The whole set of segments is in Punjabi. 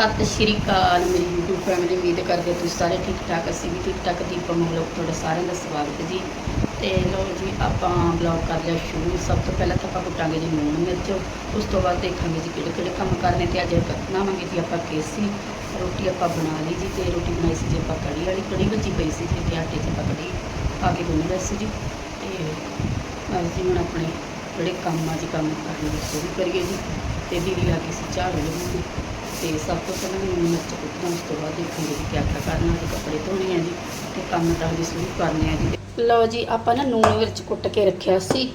ਸਤਿ ਸ਼੍ਰੀ ਅਕਾਲ। ਮੇਰੀ YouTube ਫੈਮਿਲੀ ਉਮੀਦ ਕਰਦੇ ਤੁਸੀਂ ਸਾਰੇ ਠੀਕ ਠਾਕ ਅਸੀਂ ਵੀ ਠੀਕ ਠਾਕ ਦੀਪਕ ਮਹਲੋਕ ਤੁਹਾਡਾ ਸਾਰਿਆਂ ਦਾ ਸਵਾਗਤ ਜੀ। ਤੇ ਲੋ ਜੀ, ਆਪਾਂ ਬਲੌਗ ਕਰ ਲਿਆ ਸ਼ੁਰੂ। ਸਭ ਤੋਂ ਪਹਿਲਾਂ ਤਾਂ ਆਪਾਂ ਕੁੱਟਾਂਗੇ ਜੀ ਲੂਣ ਮਿਰਚ। ਉਸ ਤੋਂ ਬਾਅਦ ਦੇਖਾਂਗੇ ਜੀ ਕਿਹੜੇ ਕਿਹੜੇ ਕੰਮ ਕਰਨੇ ਤੇ ਅੱਜ ਬਣਾਵਾਂਗੇ ਜੀ ਆਪਾਂ ਕੇਸੀ ਰੋਟੀ ਆਪਾਂ ਬਣਾ ਲਈ ਜੀ ਤੇ ਰੋਟੀ ਬਣਾਈ ਸੀ ਜੀ ਆਪਾਂ ਕੜੀ ਵਾਲੀ। ਕੜੀ ਬੱਜੀ ਪਈ ਸੀ ਜੀ ਤੇ ਆਟੇ 'ਚ ਆਪਾਂ ਕੜੀ ਪਾ ਕੇ ਗੁੰਨ ਰਹੇ ਸੀ ਜੀ। ਤੇ ਨਾਲ ਜੀ ਹੁਣ ਆਪਣੇ ਜਿਹੜੇ ਕੰਮ ਆ ਜੀ, ਕੰਮ ਕਰਨੇ ਸ਼ੁਰੂ ਕਰੀਏ ਜੀ। ਤੇ ਦੀਦੀ ਆ ਕੇ ਸੀ ਝਾੜੂ ਲਗਾਉਣੀ। ਤੇ ਸਭ ਤੋਂ ਪਹਿਲਾਂ ਮੈਨੂੰ ਮਿਰਚ ਕੁੱਟਣਾ ਉਸ ਤੋਂ ਬਾਅਦ ਦੇਖਾਂਗੇ ਜੀ ਕਿਆ ਕਿਆ ਕਰਨਾ, ਤੇ ਕੱਪੜੇ ਧੋਣੇ ਆ ਜੀ, ਤੇ ਕੰਮ ਤਾਂ ਜੀ ਸ਼ੁਰੂ ਕਰਨੇ ਆ ਜੀ। ਲਓ ਜੀ, ਆਪਾਂ ਨਾ ਲੂਣ ਮਿਰਚ ਕੁੱਟ ਕੇ ਰੱਖਿਆ ਸੀ,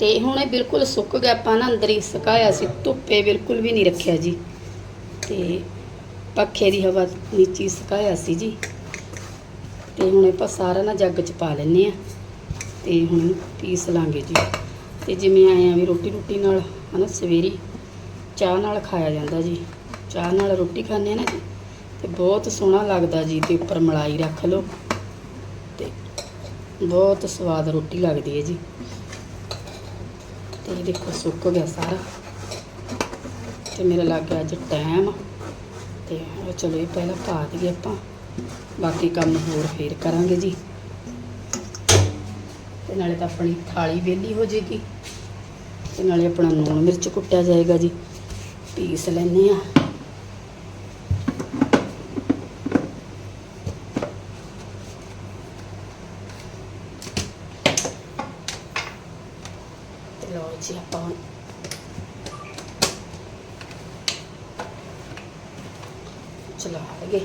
ਤੇ ਹੁਣ ਇਹ ਬਿਲਕੁਲ ਸੁੱਕ ਗਿਆ, ਆਪਾਂ ਨਾ ਅੰਦਰ ਹੀ ਸੁਕਾਇਆ ਸੀ, ਧੁੱਪੇ ਬਿਲਕੁਲ ਵੀ ਨਹੀਂ ਰੱਖਿਆ ਜੀ। ਤੇ ਪੱਖੇ ਦੀ ਹਵਾ ਨੀਚੇ ਹੀ ਸੁਕਾਇਆ ਸੀ ਜੀ। ਤੇ ਹੁਣ ਆਪਾਂ ਸਾਰਾ ਨਾ ਜੱਗ ਚ ਪਾ ਲੈਨੇ ਆ, ਤੇ ਹੁਣ ਪੀਸ ਲਾਂਗੇ ਜੀ। ਤੇ ਜਿਵੇਂ ਆਏ ਆ ਵੀ ਰੋਟੀ ਰੋਟੀ ਨਾਲ, ਹਨਾ ਸਵੇਰੀ ਚਾਹ ਨਾਲ ਖਾਇਆ ਜਾਂਦਾ ਜੀ। ਚਾਹ ਨਾਲ ਰੋਟੀ ਖਾਂਦੇ ਆ ਨਾ ਜੀ, ਤੇ ਬਹੁਤ ਸੋਹਣਾ ਲੱਗਦਾ ਜੀ, ਤੇ ਉੱਪਰ ਮਲਾਈ ਰੱਖ ਲਓ, ਤੇ ਬਹੁਤ ਸਵਾਦ ਰੋਟੀ ਲੱਗਦੀ ਹੈ ਜੀ। ਤੇ ਦੇਖੋ ਸੁੱਕ ਗਿਆ ਸਾਰਾ, ਤੇ ਮੇਰਾ ਲੱਗ ਗਿਆ ਅੱਜ ਟਾਈਮ ਤੇ ਚਲੋ ਇਹ ਪਹਿਲਾਂ ਪਾ ਦਈਏ ਆਪਾਂ, ਬਾਕੀ ਕੰਮ ਹੋਰ ਫੇਰ ਕਰਾਂਗੇ ਜੀ। ਤੇ ਨਾਲੇ ਤਾਂ ਆਪਣੀ ਥਾਲੀ ਵਿਹਲੀ ਹੋ ਜੇਗੀ ਤੇ ਨਾਲੇ ਆਪਣਾ ਲੂਣ ਮਿਰਚ ਕੁੱਟਿਆ ਜਾਏਗਾ ਜੀ, ਪੀਸ ਲੈਨੇ ਆ ਤੇ ਲਓ ਜੀ ਆਪਾਂ ਹੁਣ ਚਲਾ ਲਗੇ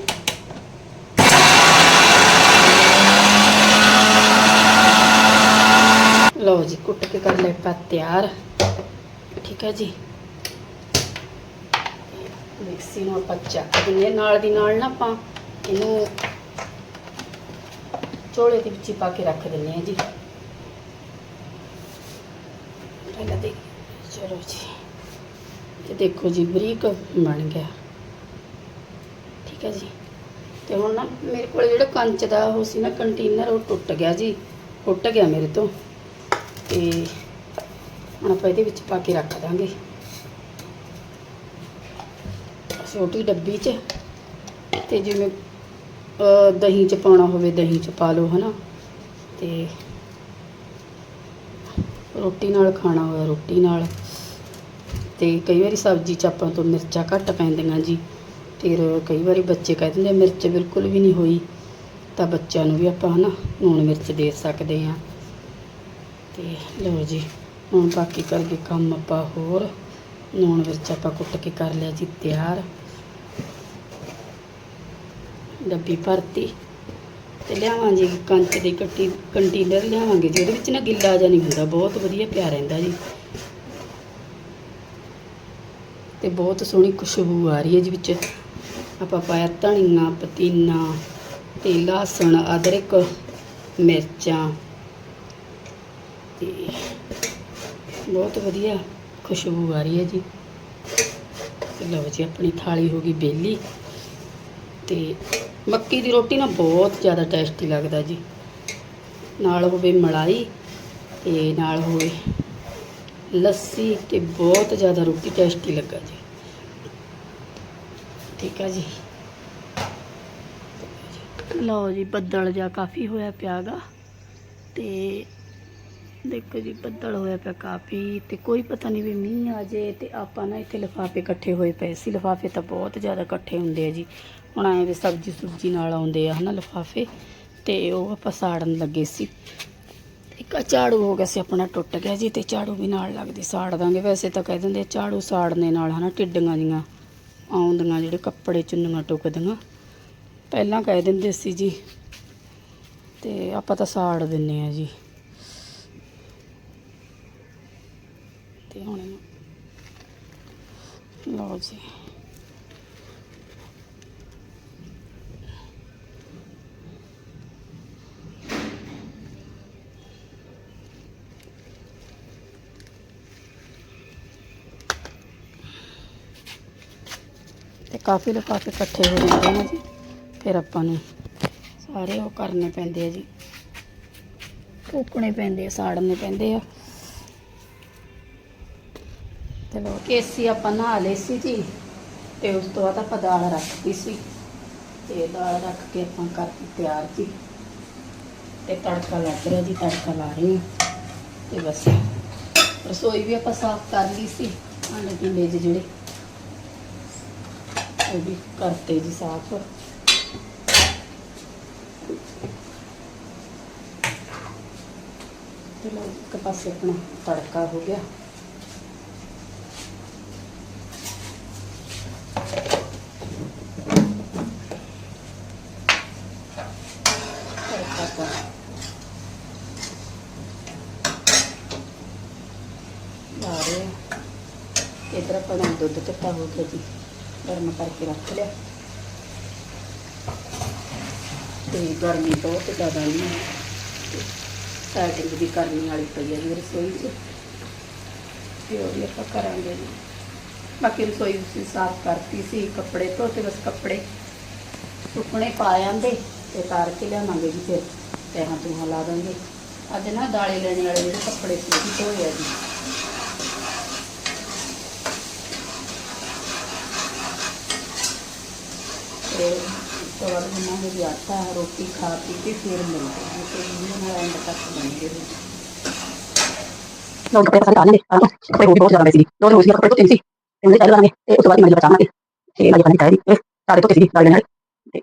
ਲਓ ਜੀ ਕੁੱਟ ਕੇ ਕਰ ਲੈ ਪਾ ਤਿਆਰ ਠੀਕ ਹੈ ਜੀ ਮਿਕਸੀ ਨੂੰ ਆਪਾਂ ਚੱਕ ਦਿੰਦੇ ਹਾਂ। ਨਾਲ ਦੀ ਨਾਲ ਨਾ ਆਪਾਂ ਇਹਨੂੰ ਚੋਲੇ ਦੇ ਵਿੱਚ ਹੀ ਪਾ ਕੇ ਰੱਖ ਦਿੰਦੇ ਆ ਜੀ ਪਹਿਲਾਂ ਦੇ ਚਲੋ ਜੀ। ਤੇ ਦੇਖੋ ਜੀ, ਬਰੀਕ ਬਣ ਗਿਆ। ਠੀਕ ਹੈ ਜੀ। ਤੇ ਹੁਣ ਨਾ ਮੇਰੇ ਕੋਲ ਜਿਹੜਾ ਕੰਚ ਦਾ ਉਹ ਸੀ ਨਾ ਕੰਟੇਨਰ, ਉਹ ਟੁੱਟ ਗਿਆ ਜੀ। ਟੁੱਟ ਗਿਆ ਮੇਰੇ ਤੋਂ। ਤੇ ਹੁਣ ਆਪਾਂ ਇਹਦੇ ਵਿੱਚ ਪਾ ਕੇ ਰੱਖ ਦਾਂਗੇ। ਛੋਟੀ ਡੱਬੀ 'ਚ। ਤੇ ਜਿਵੇਂ ਦਹੀਂ 'ਚ ਪਾਉਣਾ ਹੋਵੇ, ਦਹੀਂ 'ਚ ਪਾ ਲਓ, ਹਨਾ। ਤੇ ਰੋਟੀ ਨਾਲ ਖਾਣਾ ਹੋਇਆ, ਰੋਟੀ ਨਾਲ। ਤੇ ਕਈ ਵਾਰੀ ਸਬਜ਼ੀ 'ਚ ਆਪਾਂ ਤੋਂ ਮਿਰਚਾਂ ਘੱਟ ਪੈਂਦੀਆਂ ਜੀ। ਫਿਰ ਕਈ ਵਾਰੀ ਬੱਚੇ ਕਹਿ ਦਿੰਦੇ ਮਿਰਚ ਬਿਲਕੁਲ ਵੀ ਨਹੀਂ ਹੋਈ। ਤਾਂ ਬੱਚਿਆਂ ਨੂੰ ਵੀ ਆਪਾਂ ਹਨਾ ਲੂਣ ਮਿਰਚ ਦੇ ਸਕਦੇ ਹਾਂ। ਤੇ ਲਓ ਜੀ, ਹੁਣ ਬਾਕੀ ਕਰਕੇ ਕੰਮ ਆਪਾਂ ਹੋਰ। ਲੂਣ ਮਿਰਚ ਆਪਾਂ ਕੁੱਟ ਕੇ ਕਰ ਲਿਆ ਜੀ, ਤਿਆਰ। ਡੱਬੀ ਭਰਤੀ। ਤੇ ਲਿਆਵਾਂਗੇ ਕੰਚ ਦੀ ਕੱਟੀ, ਕੰਟੇਨਰ ਲਿਆਵਾਂਗੇ ਜਿਹਦੇ ਵਿੱਚ ਨਾ ਗਿੱਲਾ ਜਿਹਾ ਨਹੀਂ ਹੁੰਦਾ, ਬਹੁਤ ਵਧੀਆ ਪਿਆ ਰਹਿੰਦਾ ਜੀ। ਤੇ ਬਹੁਤ ਸੋਹਣੀ ਖੁਸ਼ਬੂ ਆ ਰਹੀ ਹੈ ਜੀ ਵਿੱਚ। ਆਪਾਂ ਪਾਇਆ ਧਨੀਆ, ਪਤੀਨਾ ਤੇ ਲਸਣ, ਅਦਰਕ, ਮਿਰਚਾਂ ਤੇ ਬਹੁਤ ਵਧੀਆ ਖੁਸ਼ਬੂ ਆ ਰਹੀ ਹੈ ਜੀ। ਤੇ ਲਓ ਜੀ, ਆਪਣੀ ਥਾਲੀ ਹੋ ਗਈ ਬੇਲੀ ਤੇ ਮੱਕੀ ਦੀ ਰੋਟੀ ਨਾ ਬਹੁਤ ਜ਼ਿਆਦਾ ਟੇਸਟੀ ਲੱਗਦਾ ਜੀ। ਨਾਲ ਹੋਵੇ ਮਲਾਈ ਤੇ ਨਾਲ ਹੋਵੇ ਲੱਸੀ ਤੇ ਬਹੁਤ ਜ਼ਿਆਦਾ ਰੋਟੀ ਟੇਸਟੀ ਲੱਗਾ ਜੀ। ਠੀਕ ਆ ਜੀ। ਲਓ ਜੀ, ਬੱਦਲ ਜਿਹਾ ਕਾਫੀ ਹੋਇਆ ਪਿਆਗਾ। ਤੇ ਦੇਖੋ ਜੀ, ਬੱਦਲ ਹੋਇਆ ਪਿਆ ਕਾਫੀ। ਤੇ ਕੋਈ ਪਤਾ ਨਹੀਂ ਵੀ ਮੀਂਹ ਆ ਜੇ ਤੇ ਆਪਾਂ ਨਾ ਇੱਥੇ ਲਿਫਾਫੇ ਇਕੱਠੇ ਹੋਏ ਪਏ ਸੀ। ਲਿਫਾਫੇ ਤਾਂ ਬਹੁਤ ਜ਼ਿਆਦਾ ਇਕੱਠੇ ਹੁੰਦੇ ਆ ਜੀ। ਹੁਣ ਐਵੇਂ ਵੀ ਸਬਜ਼ੀ ਸੁਬਜੀ ਨਾਲ ਆਉਂਦੇ ਆ ਹਨਾ ਲਿਫਾਫੇ। ਤੇ ਉਹ ਆਪਾਂ ਸਾੜਨ ਲੱਗੇ ਸੀ। ਇੱਕ ਆਹ ਝਾੜੂ ਹੋ ਗਿਆ ਸੀ, ਆਪਣਾ ਟੁੱਟ ਗਿਆ ਜੀ ਤੇ ਝਾੜੂ ਵੀ ਨਾਲ ਲੱਗਦੀ, ਸਾੜ ਦਾਂਗੇ। ਵੈਸੇ ਤਾਂ ਕਹਿ ਦਿੰਦੇ ਆ ਝਾੜੂ ਸਾੜਨੇ ਨਾਲ, ਹਨਾ, ਟਿੱਡੀਆਂ ਜੀਆਂ ਆਉਂਦੀਆਂ, ਜਿਹੜੇ ਕੱਪੜੇ ਚੁੰਨੀਆਂ ਟੁੱਕਦੀਆਂ। ਪਹਿਲਾਂ ਕਹਿ ਦਿੰਦੇ ਸੀ ਜੀ, ਤੇ ਆਪਾਂ ਤਾਂ ਸਾੜ ਦਿੰਨੇ ਆ ਜੀ। ਤੇ ਹੁਣ, ਲਓ ਜੀ। ਤੇ ਕਾਫੀ ਲਿਫਾਫੇ ਇਕੱਠੇ ਹੋ ਜਾਂਦੇ ਨੇ ਜੀ। ਫਿਰ ਆਪਾਂ ਨੂੰ ਸਾਰੇ ਉਹ ਕਰਨੇ ਪੈਂਦੇ ਆ ਜੀ। ਫੂਕਣੇ ਪੈਂਦੇ ਆ, ਸਾੜਨੇ ਪੈਂਦੇ ਆ। ਚਲੋ ਕੇਸੀ ਆਪਾਂ ਨਹਾ ਲਏ ਸੀ ਜੀ। ਤੇ ਉਸ ਤੋਂ ਬਾਅਦ ਆਪਾਂ ਦਾਲ ਰੱਖਤੀ ਸੀ। ਤੇ ਦਾਲ ਰੱਖ ਕੇ ਆਪਾਂ ਕਰਤੀ ਤਿਆਰ ਜੀ। ਤੇ ਤੜਕਾ ਲੱਗ ਰਿਹਾ ਜੀ, ਤੜਕਾ ਲਾ ਰਹੇ ਹਾਂ। ਤੇ ਬਸ, ਰਸੋਈ ਵੀ ਆਪਾਂ ਸਾਫ਼ ਕਰ ਲਈ ਸੀ। ਆਂਡੇ ਪਿੰਡੇ ਜਿਹੇ ਜਿਹੜੇ। ਉਹ ਵੀ ਕਰਤੇ ਜੀ ਸਾਫ਼। ਤੇ ਲਓ ਇੱਕ ਪਾਸੇ ਆਪਣਾ ਤੜਕਾ ਹੋ ਗਿਆ। ਇਧਰ ਆਪਾਂ ਦੁੱਧ ਕੱਟਾ ਹੋ ਗਿਆ ਜੀ। ਗਰਮ ਕਰਕੇ ਰੱਖ ਲਿਆ। ਤੇ ਗਰਮੀ ਬਹੁਤ ਜ਼ਿਆਦਾ ਨਹੀਂ ਸੈਟਿੰਗ ਵੀ ਕਰਨੀ ਵਾਲੀ ਪਈ ਹੈ ਰਸੋਈ 'ਚ। ਤੇ ਉਹ ਵੀ ਆਪਾਂ ਕਰਾਂਗੇ ਜੀ। ਬਾਕੀ ਰਸੋਈ ਅਸੀਂ ਸਾਫ਼ ਕਰਤੀ ਸੀ, ਕੱਪੜੇ ਧੋਤੇ, ਬਸ ਕੱਪੜੇ ਸੁੱਕਣੇ ਪਾ ਜਾਂਦੇ ਤੇ ਤਾਰ ਕੇ ਲਿਆਵਾਂਗੇ ਜੀ ਫਿਰ। ਤੈਹਾਂ ਤੂਹਾਂ ਲਾ ਦਾਂਗੇ। ਅੱਜ ਨਾ ਦਾਲੇ ਲੈਣੇ ਵਾਲੇ ਜਿਹੜੇ ਕੱਪੜੇ ਸੀ ਉਹ ਧੋਏ ਆ ਜੀ। ਤੇ ਉਸ ਤੋਂ ਬਾਅਦ ਬਣਾਉਂਗੇ ਜੀ ਆਟਾ, ਰੋਟੀ ਖਾ ਪੀ ਕੇ ਫਿਰ ਮਿਲਦੇ ਹਾਂ। ਤੇ ਵੀਡੀਓ ਨਾਲ ਐਂਡ ਤੱਕ ਬਣੇ ਰਹੋ ਲੋਕ ਕੱਪੜੇ ਸਾਰੇ ਕਾਲੇ ਨੇ ਆਹ ਕੱਪੜੇ ਬਹੁਤ ਜ਼ਿਆਦਾ ਸੀ ਦੋ। ਰੋਜ਼ ਕੱਪੜੇ ਧੋਤੇ ਸੀ। ਤੇ ਉਹਦੇ ਲਾਂਗੇ ਤੇ ਉਸ ਤੋਂ ਬਾਅਦ ਮੈਂ ਬਚਾਵਾਂਗੇ ਤੇ ਮੈਂ ਪਾਣੀ ਕਾਇਰੀ ਤੇ ਸਾਰੇ ਧੋਤੇ ਸੀ ਨਾਲ ਨਾਲ ਤੇ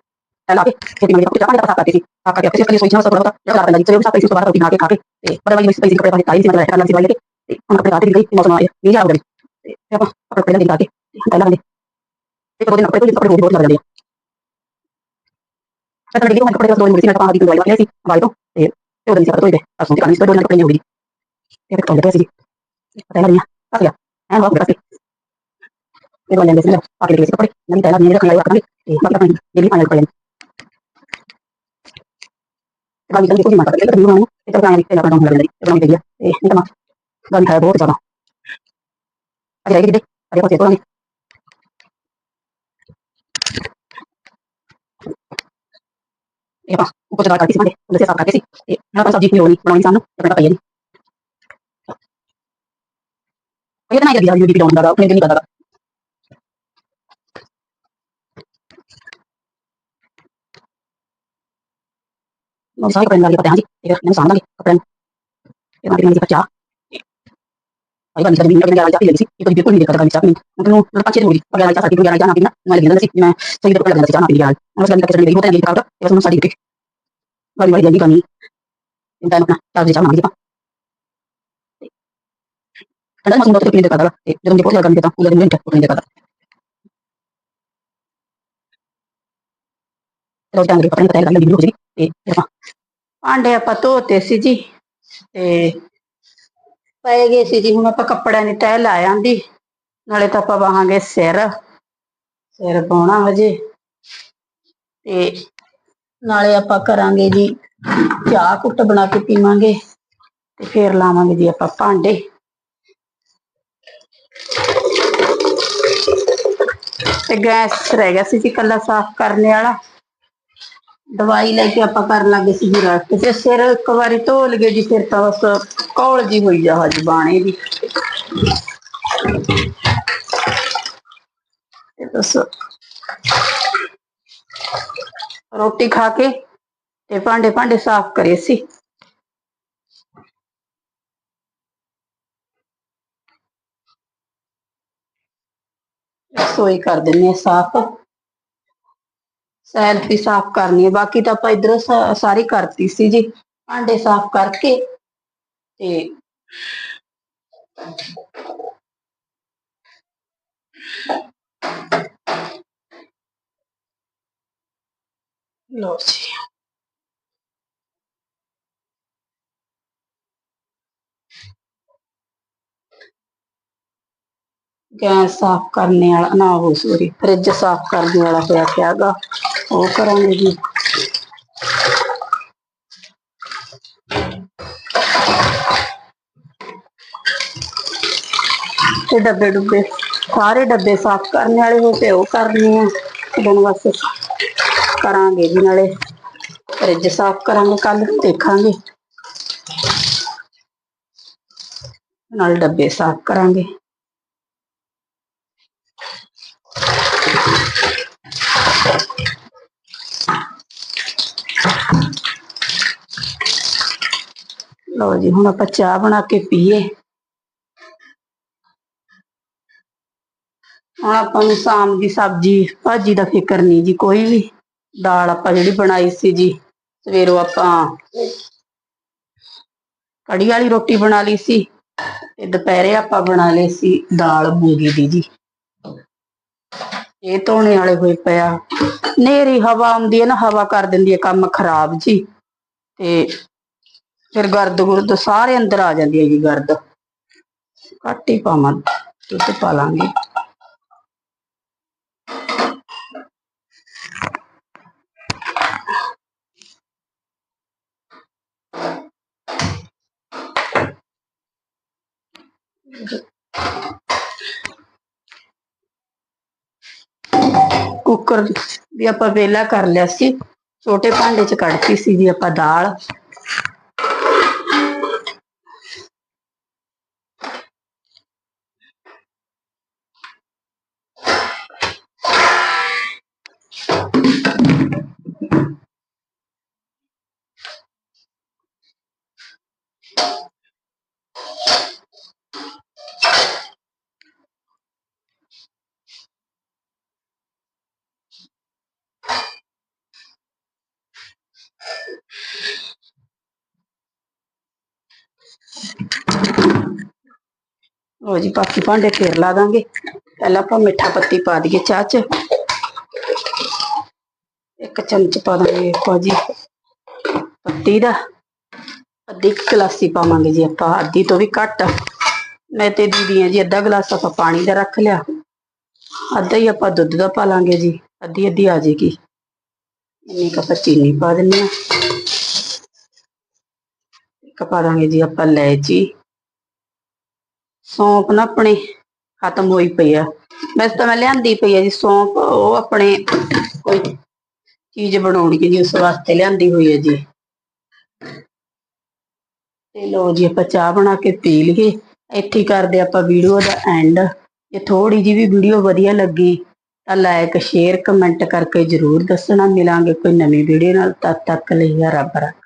ਪਹਿਲਾਂ ਕੇ ਤੇ ਮੈਂ ਕੱਪੜੇ ਚਾਹ ਪਾਣੀ ਦਾ ਸੀ ਆ ਕੇ ਫਿਰ ਸੋਈ ਸਭ ਥੋੜਾ ਜਿਹਾ ਪੈਂਦਾ ਜੀ। ਤੇ ਉਸ ਤੋਂ ਬਾਅਦ ਰੋਟੀ ਖਾ ਕੇ ਖਾ ਕੇ। ਤੇ ਬੜਾ ਵਾਲੀ ਸਪਾਈਸੀ ਕੱਪੜੇ ਪਾਣੀ ਕਾਇਰੀ ਸੀ ਮੈਂ ਕਰ ਸੀ ਵਾਲੇ ਤੇ ਹੁਣ ਕੱਪੜੇ ਰਾਤ ਦੀ ਮੌਸਮ ਆਇਆ ਨਹੀਂ ਆ ਤੇ ਫਿਰ ਆਪਾਂ ਕੱਪੜੇ ਦੇ ਲਾ ਕੇ, ਪਹਿਲਾਂ ਲਾਂਗੇ ਤੇ ਦੋ ਦਿਨ ਕੱਪੜੇ ਕੱਪੜੇ ਬਹੁਤ ਜ਼ਿਆਦਾ ਜਾਂਦੇ ਆ। ਤਾਂ ਜਿਹੜੀ ਮੈਂ ਕੱਪੜੇ ਦੋ ਮਿੰਟ ਸੀ ਮੈਂ ਪਾਣੀ ਦੀ ਦਵਾਈ ਵਾਲੀ ਸੀ ਵਾਈ ਤੋਂ ਤੇ ਉਹ ਦਿਨ ਸਾਰਾ ਧੋਏ ਅਸੋਂ ਦੀ ਕਾਨੀ ਤੋਂ ਦੋ ਕੱਪੜੇ ਹੋ ਗਈ ਤੇ ਕੱਪੜੇ ਦੇ ਸੀ ਪਹਿਲਾਂ ਨਹੀਂ ਆ ਗਿਆ ਐਂ ਬਹੁਤ ਬੜਾ ਇਹ ਵਾਲੇ ਦੇ ਆ ਕੇ ਕੱਪੜੇ ਨਹੀਂ ਪਹਿਲਾਂ ਨਹੀਂ ਰੱਖਣਾ ਰੱਖਾਂਗੇ ਤੇ ਮਤਲਬ ਨਹੀਂ ਜਿਹੜੀ ਪਾਣੀ ਪਈ ਤੇ ਬਾਕੀ ਕੋਈ ਮਾਤਾ ਦੇ ਨੂੰ ਤੇ ਤਾਂ ਕਾਣੀ ਤੇ ਆਪਣਾ ਲੱਗ ਲਈ ਤੇ ਬਣਾਈ ਗਈ ਇਹ ਤਾਂ ਗੰਦ ਹੈ ਬਹੁਤ ਜ਼ਿਆਦਾ ਅਰੇ ਇਹ ਦੇ ਅਰੇ ਕੋਤੇ ਕੋਣੀ ਇਹ ਬਾ ਉਹ ਕੁਝ ਦਾ ਕਰਤੀ ਸੀ ਮੈਂ ਉਹਦੇ ਸਾਫ਼ ਕਰਕੇ ਸੀ ਤੇ ਮੈਂ ਤਾਂ ਸਬਜ਼ੀ ਨਹੀਂ ਬਣਾਉਣੀ ਸਾਨੂੰ ਤੇ ਪਈ ਨਹੀਂ ਇਹ ਤਾਂ ਨਹੀਂ ਕਰਦੀ ਵੀਡੀਓ ਬਣਾਉਂਦਾ ਆਪਣੇ ਨਹੀਂ ਕਰਦਾ ਉਹ ਸਾਰੇ ਕੱਪੜੇ ਨਾਲ ਪਤਾ ਹਾਂ ਜੀ ਇਹ ਮੈਨੂੰ ਸਾਂਭਾਂਗੇ ਕੱਪੜੇ ਨੂੰ ਇਹ ਨਾਲ ਦੀ ਬੱਚਾ ਆਈ ਬੰਦ ਕਰ ਮੈਨੂੰ ਲੱਗਿਆ ਜਾ ਸੀ ਇਹ ਤਾਂ ਬਿਲਕੁਲ ਨਹੀਂ ਕਰਦਾ ਮੈਂ ਚਾਹ ਮੈਨੂੰ ਮੈਨੂੰ ਪੱਛੇ ਹੋ ਗਈ ਪਰ ਯਾਰ ਚਾਹ ਸਾਡੀ ਕੋਈ ਯਾਰ ਚਾਹ ਨਾ ਪੀਣਾ ਮੈਂ ਲੱਗਦਾ ਸੀ ਮੈਂ ਸਹੀ ਤੋਂ ਲੱਗਦਾ ਸੀ ਚਾਹ ਨਾ ਪੀ ਯਾਰ ਮੈਂ ਕਹਿੰਦਾ ਕਿ ਨਹੀਂ ਹੋਤਾ ਨਹੀਂ ਕਰਦਾ ਇਹ ਤੁਹਾਨੂੰ ਸਾਡੀ ਵਾਲੀ ਵਾਲੀ ਜਲਦੀ ਕਰਨੀ ਇੰਦਾ ਨਾ ਚਾਹ ਦੀ ਚਾਹ ਮੰਗੀ ਪਾ ਕਹਿੰਦਾ ਮੈਂ ਤੁਹਾਨੂੰ ਪੀਂਦੇ ਕਰਦਾ ਤੇ ਜਦੋਂ ਮੈਂ ਬਹੁਤ ਲੱਗਦਾ ਤਾਂ ਉਹ ਦਿਨ ਤੱਕ ਪਏ ਗਏ ਸੀ ਜੀ, ਹੁਣ ਆਪਾਂ ਕੱਪੜਿਆਂ ਦੀ ਤਹਿ ਲਾ ਆਂਦੀ। ਨਾਲੇ ਤਾਂ ਆਪਾਂ ਵਾਹਾਂਗੇ ਸਿਰ। ਸਿਰ ਪਾਉਣਾ ਹਜੇ। ਤੇ ਨਾਲੇ ਆਪਾਂ ਕਰਾਂਗੇ ਜੀ, ਚਾਹ ਕੁੱਟ ਬਣਾ ਕੇ ਪੀਵਾਂਗੇ। ਤੇ ਫੇਰ ਲਾਵਾਂਗੇ ਜੀ ਆਪਾਂ ਭਾਂਡੇ। ਤੇ ਗੈਸ ਰਹਿ ਗਿਆ ਸੀ ਜੀ ਕੱਲਾ ਸਾਫ਼ ਕਰਨ ਵਾਲਾ। ਦਵਾਈ ਲੈ ਕੇ ਆਪਾਂ ਕਰਨ ਲੱਗੇ ਸੀ ਜੀ ਰਸਤ ਤੇ, ਸਿਰ ਇੱਕ ਵਾਰੀ ਧੋ ਲਗੇ ਜੀ ਫਿਰ ਤਾਂ ਬਸ ਕੌਲ ਜੀ ਹੋਈ ਜਾ ਹਜ ਬਾਣੇ ਦੀ। ਤੇ ਬਸ ਰੋਟੀ ਖਾ ਕੇ ਤੇ ਭਾਂਡੇ ਭਾਂਡੇ ਸਾਫ਼ ਕਰੇ ਸੀ। ਰਸੋਈ ਕਰ ਦਿੰਨੇ ਆ ਸਾਫ਼। ਸੈਲਫ ਵੀ ਸਾਫ਼ ਕਰਨੀ ਹੈ। ਬਾਕੀ ਤਾਂ ਆਪਾਂ ਇਧਰੋਂ ਸਾਰੀ ਕਰਤੀ ਸੀ ਜੀ। ਭਾਂਡੇ ਸਾਫ਼ ਕਰਕੇ ਤੇ ਲੋ ਜੀ। ਗੈਸ ਸਾਫ਼ ਕਰਨੇ ਵਾਲਾ, ਨਾ ਉਹ ਸੋਰੀ, ਫ੍ਰਿਜ ਸਾਫ਼ ਕਰਨ ਵਾਲਾ ਹੋਇਆ ਪਿਆਗਾ ਉਹ ਕਰਾਂਗੇ ਜੀ ਤੇ ਡੱਬੇ ਡੁੱਬੇ ਸਾਰੇ ਡੱਬੇ ਸਾਫ਼ ਕਰਨ ਵਾਲੇ ਹੋ ਤੇ ਉਹ ਕਰਨੇ ਆ ਦਿਨ ਵਾਸਤੇ ਕਰਾਂਗੇ ਜੀ ਨਾਲੇ ਫ੍ਰਿਜ ਸਾਫ਼ ਕਰਾਂਗੇ ਕੱਲ ਦੇਖਾਂਗੇ ਨਾਲ ਡੱਬੇ ਸਾਫ਼ ਕਰਾਂਗੇ ਲਓ ਜੀ, ਹੁਣ ਆਪਾਂ ਚਾਹ ਬਣਾ ਕੇ ਪੀਏ। ਹੁਣ ਆਪਾਂ ਨੂੰ ਸ਼ਾਮ ਦੀ ਸਬਜ਼ੀ, ਭਾਜੀ ਦਾ ਫਿਕਰ ਨਹੀਂ ਜੀ ਕੋਈ ਵੀ। ਦਾਲ ਆਪਾਂ ਜਿਹੜੀ ਬਣਾਈ ਸੀ ਜੀ, ਸਵੇਰੋਂ ਆਪਾਂ ਕੜੀ ਵਾਲੀ ਰੋਟੀ ਬਣਾ ਲਈ ਸੀ ਤੇ ਦੁਪਹਿਰੇ ਆਪਾਂ ਬਣਾ ਲਈ ਸੀ ਦਾਲ ਮੂੰਗੀ ਦੀ ਜੀ। ਇਹ ਧੋਣੇ ਵਾਲੇ ਹੋਏ ਪਿਆ ਨੇਰੀ ਹਵਾ ਆਉਂਦੀ ਹੈ ਨਾ, ਹਵਾ ਕਰ ਦਿੰਦੀ ਹੈ, ਕੰਮ ਖਰਾਬ ਜੀ। ਤੇ ਫਿਰ ਗਰਦ ਗੁਰਦ ਸਾਰੇ ਅੰਦਰ ਆ ਜਾਂਦੀ ਹੈ ਜੀ ਗਰਦ। ਘੱਟ ਹੀ ਪਾਵਾਂ, ਦੁੱਧ ਪਾ ਲਾਂਗੇ। ਕੁੱਕਰ ਵੀ ਆਪਾਂ ਵੇਲਾ ਕਰ ਲਿਆ ਸੀ, ਛੋਟੇ ਭਾਂਡੇ ਚ ਕੱਢਤੀ ਸੀ ਜੀ ਆਪਾਂ ਦਾਲ। ਲਓ ਜੀ, ਬਾਕੀ ਭਾਂਡੇ ਫੇਰ ਲਾ ਦਾਂਗੇ। ਪਹਿਲਾਂ ਆਪਾਂ ਮਿੱਠਾ ਪੱਤੀ ਪਾ ਦਈਏ ਚਾਹ ਚ। ਇੱਕ ਚਮਚ ਪਾ ਦਾਂਗੇ ਦੇਖੋ ਜੀ ਪੱਤੀ ਦਾ। ਅੱਧੀ ਕੁ ਗਲਾਸੀ ਪਾਵਾਂਗੇ ਜੀ ਆਪਾਂ, ਅੱਧੀ ਤੋਂ ਵੀ ਘੱਟ। ਮੈਂ ਤੇ ਦੀਦੀ ਆ ਜੀ, ਅੱਧਾ ਗਲਾਸ ਆਪਾਂ ਪਾਣੀ ਦਾ ਰੱਖ ਲਿਆ। ਅੱਧਾ ਹੀ ਆਪਾਂ ਦੁੱਧ ਦਾ ਪਾ ਲਾਂਗੇ ਜੀ, ਅੱਧੀ ਅੱਧੀ ਆ ਜਾਏਗੀ ਇੰਨੀ ਕੱਪ ਚੀਨੀ ਪਾ ਦਿੰਦੇ ਆ। ਇੱਕ ਪਾ ਦਾਂਗੇ ਜੀ ਆਪਾਂ ਇਲਾਇਚੀ। ਸੌਂਪ ਨਾ ਆਪਣੇ ਖਤਮ ਹੋਈ ਪਈ ਆ। ਵੈਸੇ ਤਾਂ ਮੈਂ ਲਿਆਂਦੀ ਪਈ ਆ ਜੀ ਸੌਂਫ, ਉਹ ਆਪਣੇ ਕੋਈ ਚੀਜ਼ ਬਣਾਉਣੀ ਜੀ, ਉਸ ਵਾਸਤੇ ਲਿਆਂਦੀ ਹੋਈ ਹੈ ਜੀ। ਤੇ ਲੋ ਜੀ ਆਪਾਂ ਚਾਹ ਬਣਾ ਕੇ ਪੀ ਲਈਏ। ਇੱਥੇ ਕਰਦੇ ਆਪਾਂ ਵੀਡੀਓ ਦਾ ਐਂਡ ਜੇ ਥੋੜੀ ਜੀ ਵੀ ਵੀਡੀਓ ਵਧੀਆ ਲੱਗੀ ਤਾਂ ਲਾਈਕ ਸ਼ੇਅਰ ਕਮੈਂਟ ਕਰਕੇ ਜਰੂਰ ਦੱਸਣਾ। ਮਿਲਾਂਗੇ ਕੋਈ ਨਵੀਂ ਵੀਡੀਓ ਨਾਲ, ਤਦ ਤੱਕ ਲਈ ਰੱਬ ਰੱਖ।